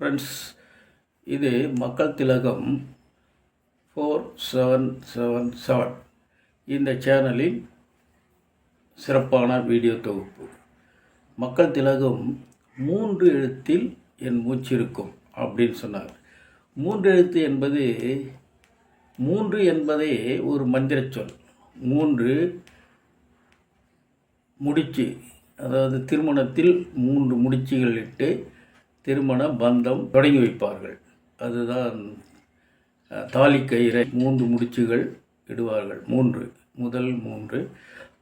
Friends இது மக்கள் திலகம் ஃபோர் செவன் செவன் செவன் இந்த சேனலின் சிறப்பான வீடியோ தொகுப்பு. மக்கள் திலகம் மூன்று எழுத்தில் என் மூச்சு இருக்கும் அப்படின்னு சொன்னார். மூன்று எழுத்து என்பது மூன்று என்பதே ஒரு மந்திர சொல். மூன்று முடிச்சு அதாவது திருமணத்தில் மூன்று முடிச்சுகள் இட்டு திருமண பந்தம் தொடங்கி வைப்பார்கள். அதுதான் தாலி கயிறை மூன்று முடிச்சுகள் இடுவார்கள். மூன்று முதல் மூன்று.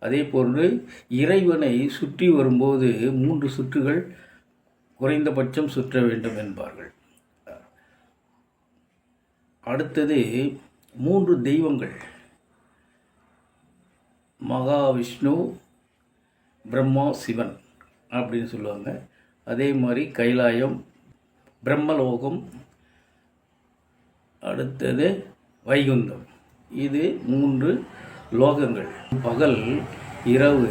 அதே போன்று இறைவனை சுற்றி வரும்போது மூன்று சுற்றுகள் குறைந்தபட்சம் சுற்ற வேண்டும் என்பார்கள். அடுத்தது மூன்று தெய்வங்கள். மகாவிஷ்ணு பிரம்மா சிவன் அப்படின்னு சொல்லுவாங்க. அதே மாதிரி கைலாயம் பிரம்மலோகம் அடுத்தது வைகுந்தம். இது மூன்று லோகங்கள். பகல் இரவு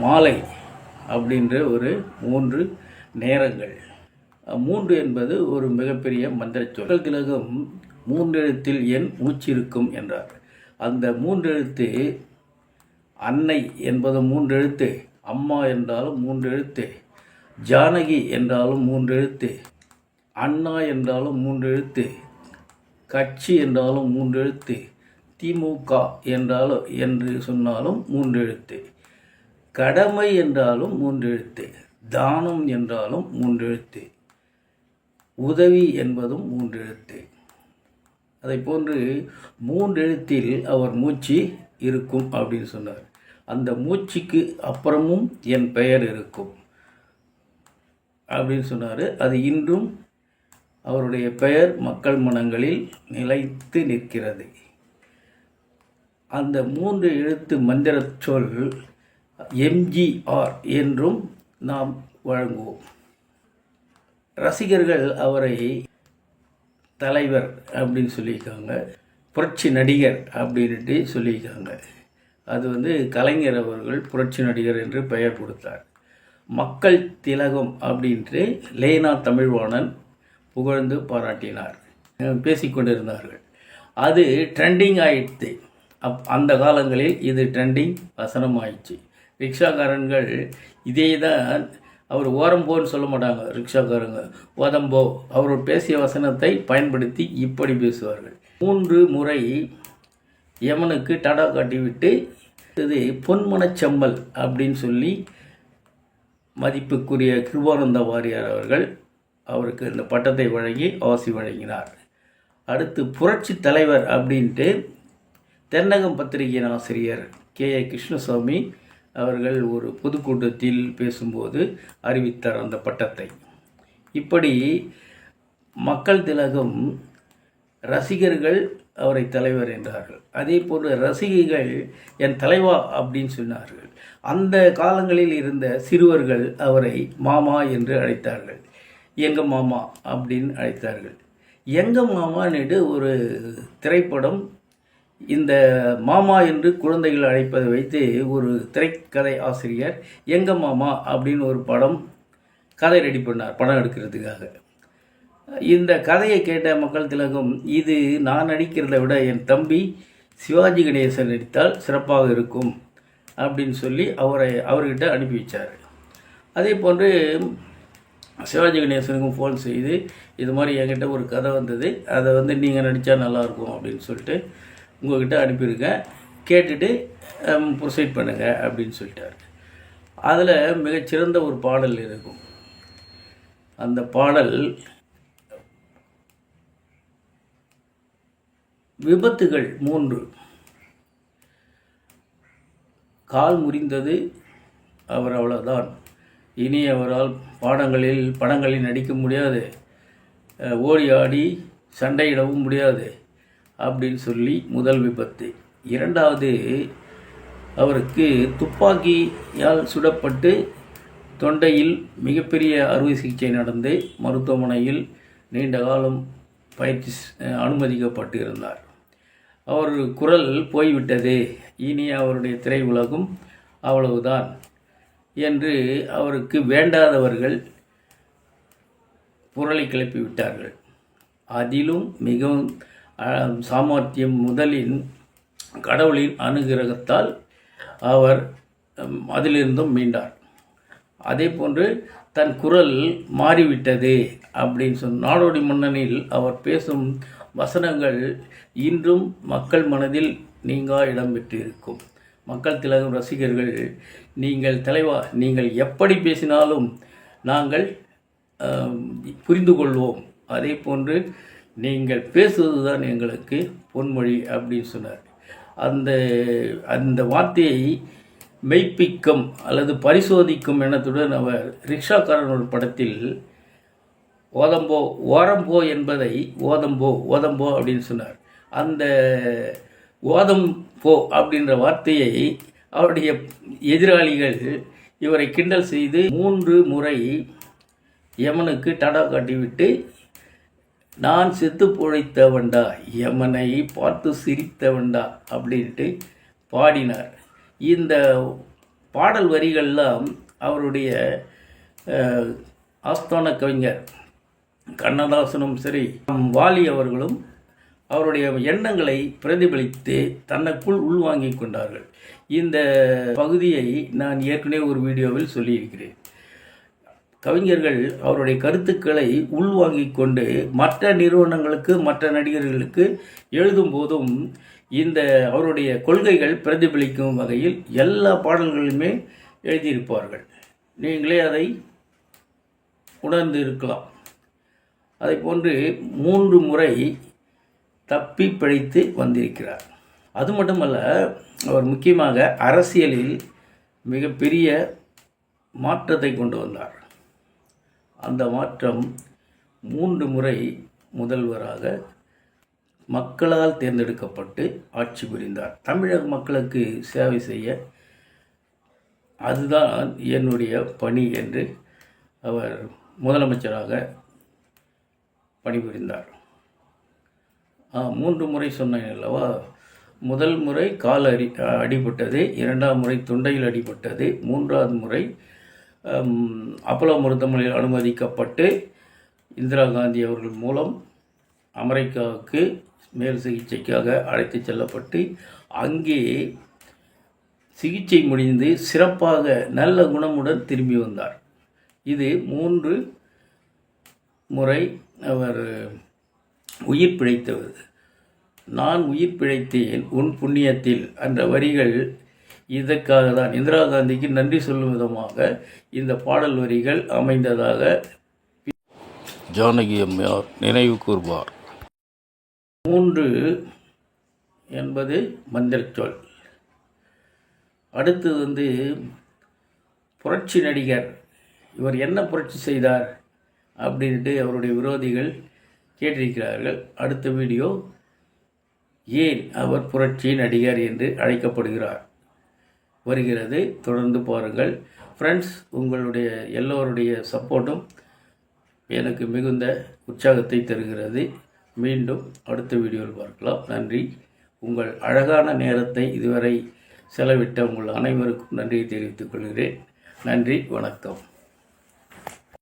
மாலை அப்படின்ற ஒரு மூன்று நேரங்கள். மூன்று என்பது ஒரு மிகப்பெரிய மந்திர சொல் திலகம் மூன்றெழுத்தில் என் மூச்சிருக்கும் என்றார். அந்த மூன்றெழுத்து அன்னை என்பது மூன்றெழுத்து அம்மா என்றாலும் மூன்றெழுத்து ஜானகி என்றாலும் மூன்றெழுத்து அண்ணா என்றாலும் மூன்றெழுத்து கட்சி என்றாலும் மூன்றெழுத்து திமுக என்றாலும் என்று சொன்னாலும் மூன்றெழுத்து கடமை என்றாலும் மூன்றெழுத்து தானம் என்றாலும் மூன்றெழுத்து உதவி என்பதும் மூன்றெழுத்து அதை போன்று மூன்றெழுத்தில் அவர் மூச்சு இருக்கும் அப்படின்னு சொன்னார். அந்த மூச்சுக்கு அப்புறமும் என் பெயர் இருக்கும். அப்படின்னு சொன்னார். அது இன்றும் அவருடைய பெயர் மக்கள் மனங்களில் நிலைத்து நிற்கிறது. அந்த மூன்று எழுத்து மந்திரச் சொல் எம்ஜிஆர் என்றும் நாம் வழங்குவோம். ரசிகர்கள் அவரை தலைவர் அப்படின்னு சொல்லியிருக்காங்க. புரட்சி நடிகர் அப்படின்ட்டு சொல்லியிருக்காங்க. அது வந்து கலைஞர் அவர்கள் புரட்சி நடிகர் என்று பெயர் கொடுத்தார். மக்கள் திலகம் அப்படின்ட்டு லேனா தமிழ்வாணன் புகழ்ந்து பாராட்டினார். பேசிக்கொண்டிருந்தார்கள் அது ட்ரெண்டிங் ஆயிடுத்து. அப் அந்த காலங்களில் இது ட்ரெண்டிங் வசனம் ஆயிடுச்சு ரிக்ஷாக்காரன்கள் இதே தான் அவர் ஓரம் போன்னு சொல்ல மாட்டாங்க ரிக்ஷாக்காரங்க. ஓதம்போ அவர் பேசிய வசனத்தை பயன்படுத்தி இப்படி பேசுவார்கள். மூன்று முறை யமனுக்கு டடா காட்டிவிட்டு இது பொன்மனச் செம்மல் அப்படின்னு சொல்லி மதிப்புக்குரிய கிருபானந்த வாரியார் அவர்கள் அவருக்கு இந்த பட்டத்தை வழங்கி ஆசி வழங்கினார். அடுத்து புரட்சி தலைவர் அப்படின்ட்டு தென்னகம் பத்திரிகையின் ஆசிரியர் கே. ஏ. கிருஷ்ணசாமி அவர்கள் ஒரு பொதுக்கூட்டத்தில் பேசும்போது அறிவித்தார் அந்த பட்டத்தை. இப்படி மக்கள் திலகம் ரசிகர்கள் அவரை தலைவர் என்றார்கள். அதே போன்று ரசிகைகள் என் தலைவா அப்படின்னு சொன்னார்கள். அந்த காலங்களில் இருந்த சிறுவர்கள் அவரை மாமா என்று அழைத்தார்கள். எங்க மாமா அப்படின்னு அழைத்தார்கள். எங்க மாமான்னு ஒரு திரைப்படம் இந்த மாமா என்று குழந்தைகள் அழைப்பதை வைத்து ஒரு திரைக்கதை ஆசிரியர் எங்க மாமா அப்படின்னு ஒரு படம் கதை ரெடி பண்ணார் படம் எடுக்கிறதுக்காக. இந்த கதையை கேட்ட மக்கள் திலகம் இது நான் நடிக்கிறத விட என் தம்பி சிவாஜி கணேசன் நடித்தால் சிறப்பாக இருக்கும் அப்படின்னு சொல்லி அவரை அவர்கிட்ட அனுப்பி வச்சார். அதே போன்று சிவாஜி கணேசனுக்கும் ஃபோன் செய்து இது மாதிரி என்கிட்ட ஒரு கதை வந்தது அதை வந்து நீங்கள் நடித்தா நல்லாயிருக்கும் அப்படின்னு சொல்லிட்டு உங்கள்கிட்ட அனுப்பியிருக்கேன் கேட்டுட்டு ப்ரொசைட் பண்ணுங்கள் அப்படின்னு சொல்லிட்டார். அதில் மிகச்சிறந்த ஒரு பாடல் இருக்கும். அந்த பாடல் விபத்துகள் மூன்று. கால் முறிந்தது அவர் அவ்வளோதான் இனி அவரால் பாடங்களில் படங்களில் நடிக்க முடியாது. ஓடி ஆடி சண்டையிடவும் முடியாது அப்படின்னு சொல்லி முதல் விபத்து. இரண்டாவது அவருக்கு துப்பாக்கியால் சுடப்பட்டு தொண்டையில் மிகப்பெரிய அறுவை சிகிச்சை நடந்து மருத்துவமனையில் நீண்ட காலம் பயிற்சி அனுமதிக்கப்பட்டு இருந்தார் அவர் குரல் போய்விட்டது. இனி அவருடைய திரை உலகம் அவ்வளவுதான் என்று அவருக்கு வேண்டாதவர்கள் குரலை கிளப்பி விட்டார்கள். அதிலும் மிகவும் சாமர்த்தியம் முதலின் கடவுளின் அனுகிரகத்தால் அவர் அதிலிருந்தும் மீண்டார். அதே போன்று தன் குரல் மாறிவிட்டது அப்படின்னு சொன்ன நாடோடி மன்னனில் அவர் பேசும் வசனங்கள் இன்றும் மக்கள் மனதில் நீங்கா இடம் பெற்றிருக்கும் மக்கள் திலகம் ரசிகர்கள் நீங்கள் தலைவா நீங்கள் எப்படி பேசினாலும் நாங்கள் புரிந்து கொள்வோம் அதே போன்று நீங்கள் பேசுவது தான் எங்களுக்கு பொன்மொழி அப்படின்னு சொன்னார். அந்த அந்த வார்த்தையை மெய்ப்பிக்கும் அல்லது பரிசோதிக்கும் எண்ணத்துடன் அவர் ரிக்ஷாக்காரன் ஒரு படத்தில் ஓதம்போ ஓரம்போ என்பதை ஓதம்போ ஓதம்போ அப்படின்னு சொன்னார். அந்த ஓதம் போ அப்படின்ற வார்த்தையை அவருடைய எதிராளிகள் இவரை கிண்டல் செய்து மூன்று முறை யமனுக்கு டடா காட்டிவிட்டு நான் செத்து பொழைத்தவன்டா யமனை பார்த்து சிரித்தவன்டா அப்படின்ட்டு பாடினார். இந்த பாடல் வரிகள்லாம் அவருடைய ஆஸ்தான கவிஞர் கண்ணதாசனும் சரி வாலி அவர்களும் அவருடைய எண்ணங்களை பிரதிபலித்து தன்னுக்குள் உள்வாங்கி கொண்டார்கள். இந்த பகுதியை நான் ஏற்கனவே ஒரு வீடியோவில் சொல்லியிருக்கிறேன். கவிஞர்கள் அவருடைய கருத்துக்களை உள்வாங்கி கொண்டு மற்ற நிறுவனங்களுக்கு மற்ற நடிகர்களுக்கு எழுதும் போதும் இந்த அவருடைய கொள்கைகள் பிரதிபலிக்கும் வகையில் எல்லா பாடல்களுமே எழுதியிருப்பார்கள். நீங்களே அதை உணர்ந்து இருக்கலாம் அதை போன்று மூன்று முறை தப்பி பிழைத்து வந்திருக்கிறார். அது மட்டுமல்ல அவர் முக்கியமாக அரசியலில் மிகப்பெரிய மாற்றத்தை கொண்டு வந்தார். அந்த மாற்றம் மூன்று முறை முதல்வராக மக்களால் தேர்ந்தெடுக்கப்பட்டு ஆட்சி புரிந்தார். தமிழக மக்களுக்கு சேவை செய்ய அதுதான் என்னுடைய பணி என்று அவர் முதலமைச்சராக பணிபுரிந்தார். ஆ, மூன்று முறை சொன்னேன் அல்லவா? முதல் முறை கால் அடி அடிபட்டது இரண்டாம் முறை தொண்டையில் அடிபட்டது மூன்றாவது முறை அப்பலோ மருத்துவமனையில் அனுமதிக்கப்பட்டு இந்திரா காந்தி அவர்கள் மூலம் அமெரிக்காவுக்கு மேல் சிகிச்சைக்காக அழைத்து செல்லப்பட்டு அங்கே சிகிச்சை முடிந்து சிறப்பாக நல்ல குணமுடன் திரும்பி வந்தார். இது மூன்று முறை அவர் உயிர் பிழைத்தவர். நான் உயிர் பிழைத்தேன் உன் புண்ணியத்தில் என்ற வரிகள் இதற்காக தான். இந்திரா காந்திக்கு நன்றி சொல்லும் விதமாக இந்த பாடல் வரிகள் அமைந்ததாக ஜானகி அம்மையார் நினைவு கூர்வார். மூன்று என்பது மந்திரச் சொல். அடுத்தது வந்து புரட்சி நடிகர். இவர் என்ன புரட்சி செய்தார்? அப்படின்ட்டு அவருடைய விரோதிகள் கேட்டிருக்கிறார்கள். அடுத்த வீடியோ ஏன் அவர் புரட்சி நடிகர் என்று அழைக்கப்படுகிறார்? வருகிறது. தொடர்ந்து பாருங்கள். ஃப்ரெண்ட்ஸ் உங்களுடைய எல்லோருடைய சப்போர்ட்டும் எனக்கு மிகுந்த உற்சாகத்தை தருகிறது. மீண்டும் அடுத்த வீடியோவில் பார்க்கலாம். நன்றி. உங்கள் அழகான நேரத்தை இதுவரை செலவிட்ட உங்கள் அனைவருக்கும் நன்றியை தெரிவித்துக் கொள்கிறேன். நன்றி. வணக்கம்.